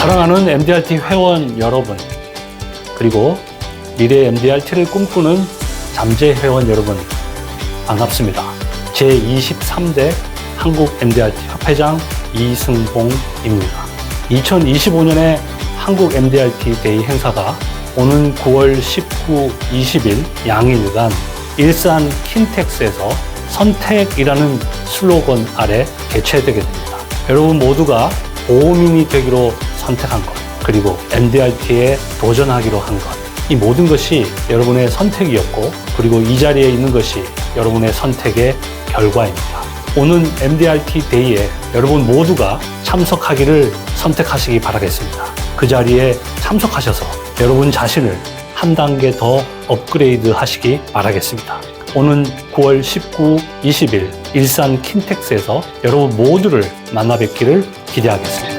사랑하는 MDRT 회원 여러분, 그리고 미래 MDRT를 꿈꾸는 잠재 회원 여러분, 반갑습니다. 제23대 한국 MDRT 협회장 이승봉입니다. 2025년에 한국 MDRT 데이 행사가 오는 9월 19, 20일 양일간 일산 킨텍스에서 선택이라는 슬로건 아래 개최되게 됩니다. 여러분 모두가 보호민이 되기로 선택한 것, 그리고 MDRT에 도전하기로 한 것, 이 모든 것이 여러분의 선택이었고, 그리고 이 자리에 있는 것이 여러분의 선택의 결과입니다. 오는 MDRT 데이에 여러분 모두가 참석하기를 선택하시기 바라겠습니다. 그 자리에 참석하셔서 여러분 자신을 한 단계 더 업그레이드 하시기 바라겠습니다. 오는 9월 19, 20일 일산 킨텍스에서 여러분 모두를 만나 뵙기를 기대하겠습니다.